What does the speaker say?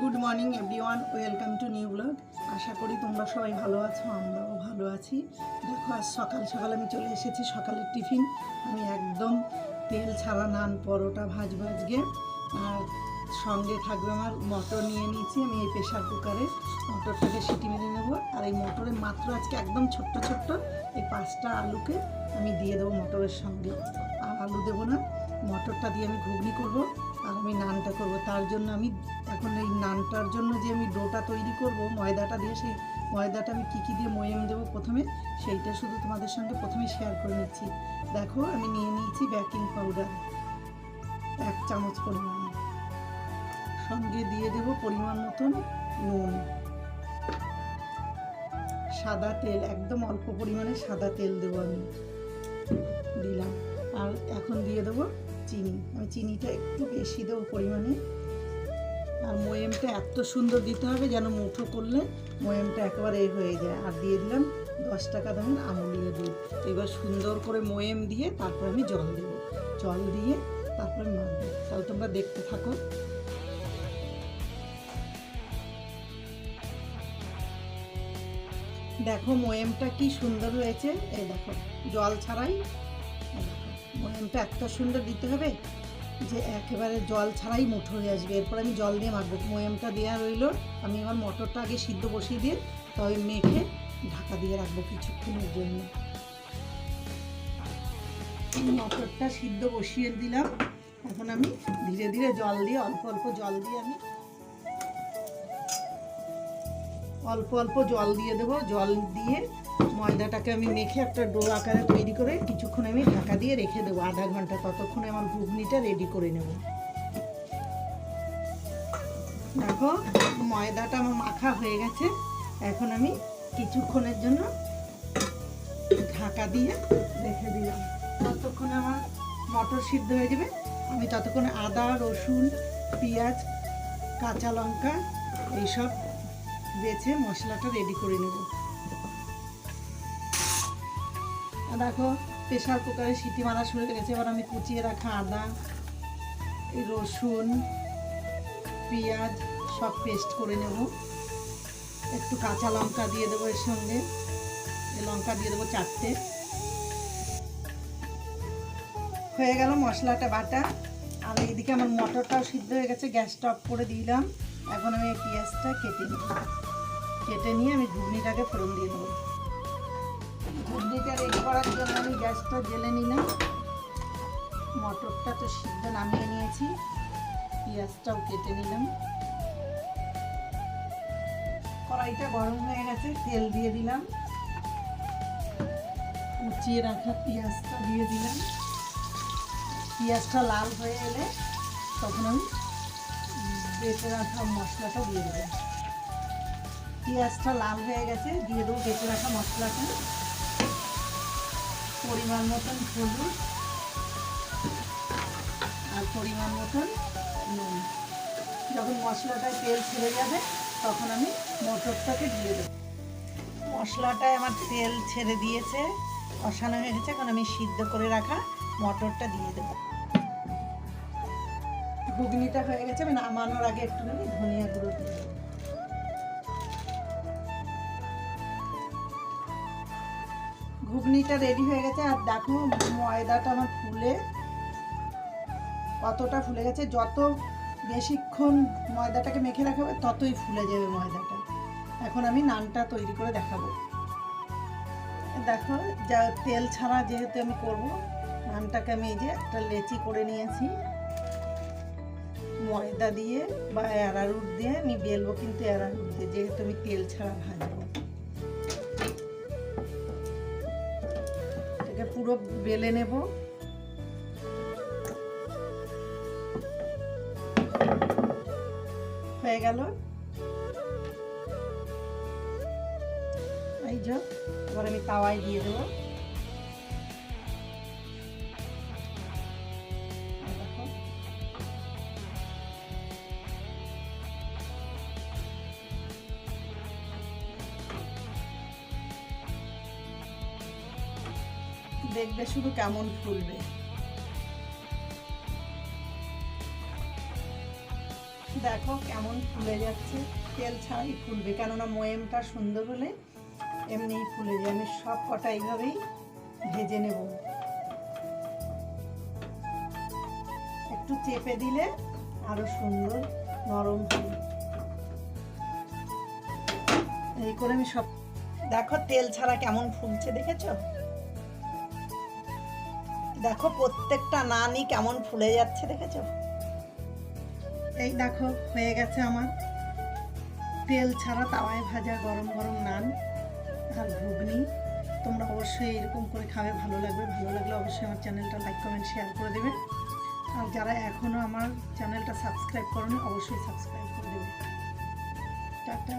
Good morning everyone, welcome to new blog. আশা করি তোমরা সবাই ভালো আছো, আমরাও ভালো আছি। দেখো, আজ সকাল সকাল আমি চলে এসেছি সকালের টিফিন। আমি একদম তেল ছাড়া নান, পরোটা ভাজবো আজকে আর সঙ্গে থাকবে আমার মটর নিয়ে নিয়েছি আমি এই প্রেশার কুকারে। মটরটাকে সিটি মেরে নেব। আর এই মটরে মাত্র আজকে একদম ছোট্ট ছোট্ট এই পাঁচটা আলুকে আমি দিয়ে দেবো মটরের সঙ্গে। আর আলু দেবো না, মটরটা দিয়ে আমি ঘুগনি করব, আর আমি নানটা করব। তার জন্য আমি এখন এই নানটার জন্য যে আমি ডোটা তৈরি করব, ময়দাটা দিয়ে সেই ময়দাটা আমি কী কী দিয়ে ময়েম দেবো প্রথমে, সেইটা শুধু তোমাদের সঙ্গে প্রথমে শেয়ার করে নিচ্ছি। দেখো, আমি নিয়ে নিয়েছি বেকিং পাউডার এক চামচ পরিমাণ। সঙ্গে দিয়ে দেব পরিমাণ মতন নুন। সাদা তেল, একদম অল্প পরিমাণে সাদা তেল দেবো আমি। দিলাম। আর এখন দিয়ে দেবো চিনি। আমি চিনিটা একটু বেশি দেবো পরিমাণে। আর ময়েমটা এত সুন্দর দিতে হবে যেন মুঠো করলে ময়েমটা একেবারে হয়ে যায়। আর দিয়ে দিলাম দশ টাকা দামের আমুলিয়া দুধ এবার সুন্দর করে ময়েম দিয়ে তারপর আমি জল দেবো। জল দিয়ে তারপরে মাখবো। তাহলে তোমরা দেখতে থাকো। দেখো ময়েমটা কি সুন্দর হয়েছে। এই দেখো, জল ছাড়াই। ময়েমটা এত সুন্দর দিতে হবে। যে একেবারে জল ছাড়াই মুঠো হয়ে আসবে। এরপর আমি জল দিয়ে মাখবো। ময়েমটা দেওয়া রইল। আমি আমার মটরটা আগে সিদ্ধ বসিয়ে দিয়ে তবে মেখে ঢাকা দিয়ে রাখব কিছুক্ষণের জন্য। মটরটা সিদ্ধ বসিয়ে দিলাম। এখন আমি ধীরে ধীরে জল দিয়ে, অল্প অল্প জল দিয়ে আমি অল্প অল্প জল দিয়ে দেবো। জল দিয়ে ময়দাটাকে আমি মেখে একটা ডো আকারে তৈরি করে কিছুক্ষণ আমি ঢাকা দিয়ে রেখে দেবো, আধা ঘণ্টা ততক্ষণে আমার ঘুগনিটা রেডি করে নেব। দেখো, ময়দাটা আমার মাখা হয়ে গেছে। এখন আমি কিছুক্ষণের জন্য ঢাকা দিয়ে রেখে দিলাম। ততক্ষণে আমার মটর সিদ্ধ হয়ে যাবে। আমি ততক্ষণে আদা, রসুন, পেঁয়াজ, কাঁচা লঙ্কা, এইসব বেছে মশলাটা রেডি করে নেব। দেখো প্রেশার কুকারে সিটি মারা শুরু হয়ে গেছে। এবার আমি কুচিয়ে রাখা আদা রসুন, পেঁয়াজ, সব পেস্ট করে নেব। একটু কাঁচা লঙ্কা দিয়ে দেবো এর সঙ্গে। লঙ্কা দিয়ে দেবো চারটে। হয়ে গেল মশলাটা, বাটা। আর এইদিকে আমার মটরটাও সিদ্ধ হয়ে গেছে গ্যাসটা অফ করে দিলাম। এখন আমি এই পেঁয়াজটা কেটে নেব। কেটে নিয়ে আমি ঘুগনিটাকে ফোড়ন দিয়ে দেবো। ঘুগনিটা রেডি করার জন্য আমি গ্যাসটা জেলে নিলাম। মটরটা তো সিদ্ধ নামিয়ে নিয়েছি। পেঁয়াজটাও কেটে নিলাম। কড়াইটা গরম হয়ে গেছে, তেল দিয়ে দিলাম। কুচিয়ে রাখা পেঁয়াজটা দিয়ে দিলাম। পেঁয়াজটা লাল হয়ে এলে তখন আমি বেটে রাখা মশলাটা দিয়ে দেবো। পেঁয়াজটা লাল হয়ে গেছে, দিয়ে দেবো বেটে রাখা মশলাটা। পরিমাণ মতন হলুদ আর পরিমাণ মতন নুন। যখন মশলাটায় তেল ছেড়ে যাবে, তখন আমি মটরটাকে দিয়ে দেবো। মশলাটায় আমার তেল ছেড়ে দিয়েছে, কষানো হয়ে গেছে, এখন আমি সিদ্ধ করে রাখা মটরটা দিয়ে দেবো। ঘুগনিটা হয়ে গেছে আমি নামানোর আগে একটুখানি ধনিয়া গুঁড়ো দিয়ে দেবো। ঘুগনিটা রেডি হয়ে গেছে, আর দেখো ময়দাটা আমার ফুলে। কতটা ফুলে গেছে, যত বেশিক্ষণ ময়দাটাকে মেখে রাখাবে ততই ফুলে যাবে ময়দাটা। এখন আমি নানটা তৈরি করে দেখাবো। দেখো, যা তেল ছাড়া যেহেতু আমি করব, নানটাকে আমি এই যে একটা লেচি করে নিয়েছি। ময়দা দিয়ে বা অ্যারারুট দিয়ে, আমি বেলবো কিন্তু অ্যারারুট দিয়ে, যেহেতু আমি তেল ছাড়া ভাজবো। পুরো বেলে নেব। হয়ে গেল। এই যে আমি তাওয়ায় দিয়ে দেবো। দেখবে শুধু কেমন ফুলবে। দেখো কেমন ফুলে যাচ্ছে, তেল ছাড়াই ফুলবে। কেননা ময়েমটা সুন্দর হলে এমনিই ফুলে যায়। আমি সব কটা এইভাবেই ভেজে নেব। একটু চেপে দিলে আরও সুন্দর নরম এই করে আমি সব দেখো তেল ছাড়া কেমন ফুলছে, দেখেছ? দেখো, প্রত্যেকটা নানই কেমন ফুলে যাচ্ছে দেখেছ? এই দেখো, হয়ে গেছে আমার। তেল ছাড়া তাওয়ায় ভাজা গরম গরম নান আর ঘুগনি। তোমরা অবশ্যই এরকম করে খাবে, ভালো লাগবে। ভালো লাগলে অবশ্যই আমার চ্যানেলটা লাইক, কমেন্ট শেয়ার করে দেবে। আর যারা এখনও আমার চ্যানেলটা সাবস্ক্রাইব করনি, অবশ্যই সাবস্ক্রাইব করে দেবে। টাটা।